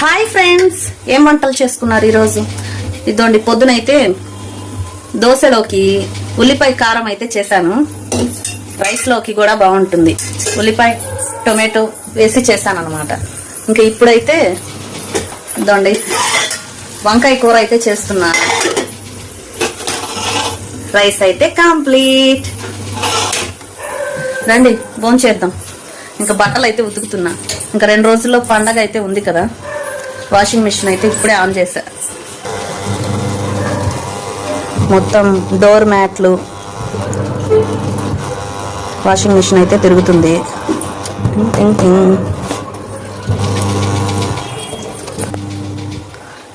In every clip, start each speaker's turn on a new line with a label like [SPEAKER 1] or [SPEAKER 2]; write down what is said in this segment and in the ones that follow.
[SPEAKER 1] Hi friends ఏం వంటలు చేసుకున్నారు ఈరోజు? ఇదోండి పొద్దునైతే దోశలోకి ఉల్లిపాయ కారం అయితే చేశాను. రైస్లోకి కూడా బాగుంటుంది. ఉల్లిపాయ టొమాటో వేసి చేశాను అనమాట ఇంకా ఇప్పుడైతే ఇదోండి వంకాయ కూర అయితే చేస్తున్నాను రైస్ అయితే కంప్లీట్. రండి భోంచేద్దాం. ఇంకా బట్టలు అయితే ఉతుకుతున్నా. ఇంకా రెండు రోజుల్లో పండగ అయితే ఉంది కదా. వాషింగ్ మిషన్ అయితే ఇప్పుడే ఆన్ చేశా. మొత్తం డోర్ మ్యాట్లు వాషింగ్ మిషన్ అయితే తిరుగుతుంది.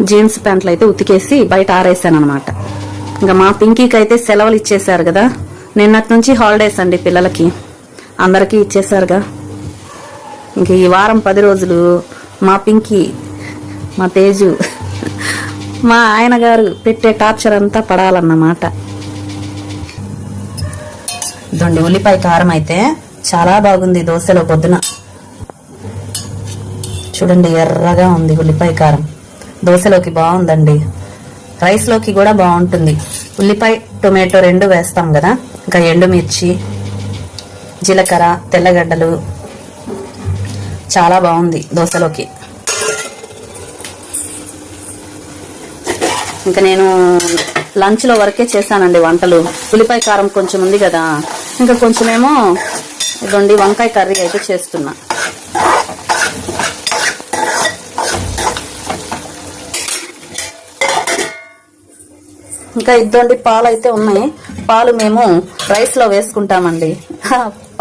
[SPEAKER 1] జీన్స్ ప్యాంట్లు అయితే ఉతికేసి బయట ఆరేసాను అనమాట ఇంకా మా పింకీకి అయితే సెలవులు ఇచ్చేసారు కదా. నిన్నటి నుంచి హాలిడేస్ అండి పిల్లలకి. అందరికీ ఇచ్చేసారుగా ఇంక ఈ వారం పది రోజులు మా పింకీ మా తేజు. మా ఆయన గారు పెట్టే టార్చర్ అంతా పడాలన్నమాట. దొండి ఉల్లిపాయ కారం అయితే చాలా బాగుంది దోశలో పొద్దున. చూడండి ఎర్రగా ఉంది ఉల్లిపాయ కారం. దోశలోకి బాగుందండి. రైస్లోకి కూడా బాగుంటుంది. ఉల్లిపాయ టొమాటో రెండు వేస్తాం కదా. ఇంకా ఎండుమిర్చి జీలకర్ర తెల్లగడ్డలు. చాలా బాగుంది దోశలోకి. ఇంకా నేను లంచ్లో వరకే చేశానండి వంటలు. ఉల్లిపాయ కారం కొంచెం ఉంది కదా. ఇంకా కొంచెమేమో ఇదండి వంకాయ కర్రీ అయితే చేస్తున్నా. ఇంకా ఇద్దండి పాలు అయితే ఉన్నాయి. పాలు మేము రైస్లో వేసుకుంటామండి.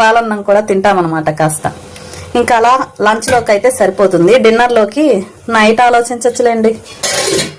[SPEAKER 1] పాలన్నం కూడా తింటామన్నమాట కాస్త. ఇంకా అలా లంచ్లోకి అయితే సరిపోతుంది. డిన్నర్లోకి నైట్ ఆలోచించవచ్చులేండి